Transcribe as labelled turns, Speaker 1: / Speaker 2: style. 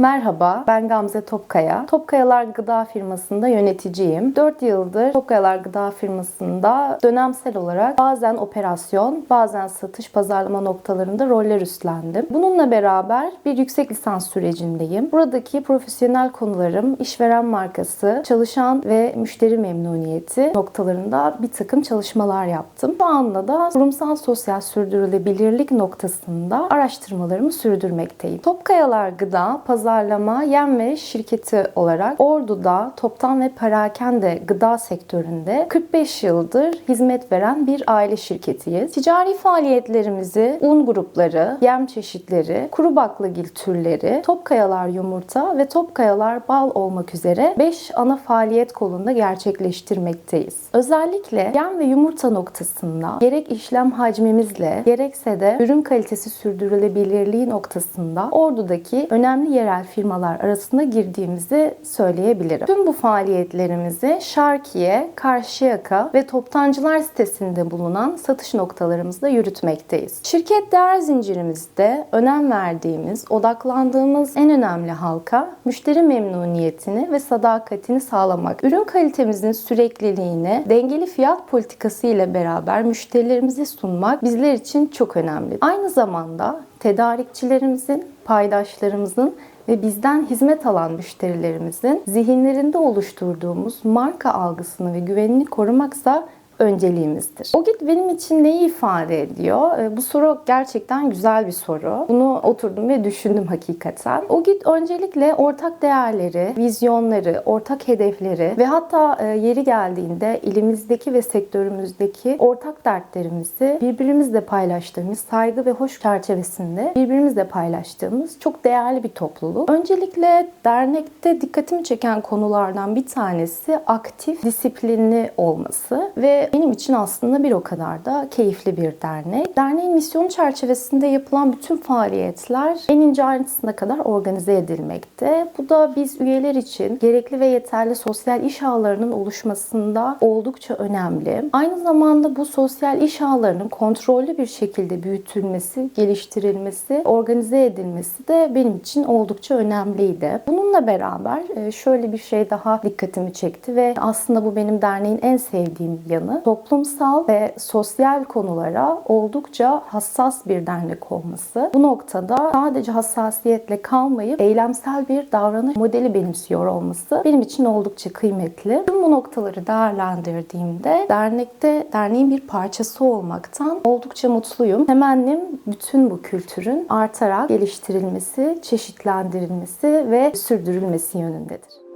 Speaker 1: Merhaba, ben Gamze Topkaya. Topkayalar Gıda firmasında yöneticiyim. 4 yıldır Topkayalar Gıda firmasında dönemsel olarak bazen operasyon, bazen satış pazarlama noktalarında roller üstlendim. Bununla beraber bir yüksek lisans sürecindeyim. Buradaki profesyonel konularım işveren markası, çalışan ve müşteri memnuniyeti noktalarında bir takım çalışmalar yaptım. Şu anda da kurumsal sosyal sürdürülebilirlik noktasında araştırmalarımı sürdürmekteyim. Topkayalar Gıda, pazarlama, yem ve şirketi olarak Ordu'da toptan ve perakende gıda sektöründe 45 yıldır hizmet veren bir aile şirketiyiz. Ticari faaliyetlerimizi un grupları, yem çeşitleri, kuru baklagil türleri, topkayalar yumurta ve topkayalar bal olmak üzere 5 ana faaliyet kolunda gerçekleştirmekteyiz. Özellikle yem ve yumurta noktasında gerek işlem hacmimizle gerekse de ürün kalitesi sürdürülebilirliği noktasında Ordu'daki önemli yerel firmalar arasında girdiğimizi söyleyebilirim. Tüm bu faaliyetlerimizi Şarkiye, Karşıyaka ve Toptancılar sitesinde bulunan satış noktalarımızda yürütmekteyiz. Şirket değer zincirimizde önem verdiğimiz, odaklandığımız en önemli halka müşteri memnuniyetini ve sadakatini sağlamak. Ürün kalitemizin sürekliliğini dengeli fiyat politikası ile beraber müşterilerimize sunmak bizler için çok önemli. Aynı zamanda tedarikçilerimizin, paydaşlarımızın ve bizden hizmet alan müşterilerimizin zihinlerinde oluşturduğumuz marka algısını ve güvenini korumaksa önceliğimizdir. OGİT benim için neyi ifade ediyor? E, Bu soru gerçekten güzel bir soru. Bunu oturdum ve düşündüm hakikaten. OGİT öncelikle ortak değerleri, vizyonları, ortak hedefleri ve hatta e, yeri geldiğinde ilimizdeki ve sektörümüzdeki ortak dertlerimizi birbirimizle paylaştığımız saygı ve hoş çerçevesinde birbirimizle paylaştığımız çok değerli bir topluluk. Öncelikle dernekte dikkatimi çeken konulardan bir tanesi aktif, disiplinli olması ve benim için aslında bir o kadar da keyifli bir dernek. Derneğin misyonu çerçevesinde yapılan bütün faaliyetler en ince ayrıntısına kadar organize edilmekte. Bu da biz üyeler için gerekli ve yeterli sosyal iş ağlarının oluşmasında oldukça önemli. Aynı zamanda bu sosyal iş ağlarının kontrollü bir şekilde büyütülmesi, geliştirilmesi, organize edilmesi de benim için oldukça önemliydi. Bununla beraber e, şöyle bir şey daha dikkatimi çekti ve aslında bu benim derneğin en sevdiğim yanı toplumsal ve sosyal konulara oldukça hassas bir dernek olması. Bu noktada sadece hassasiyetle kalmayıp eylemsel bir davranış modeli benimsiyor olması benim için oldukça kıymetli. Tüm bu noktaları değerlendirdiğimde dernekte derneğin bir parçası olmaktan oldukça mutluyum. Temennim bütün bu kültürün artarak geliştirilmesi, çeşitlendirilmesi ve sürdürülmesi yönündedir.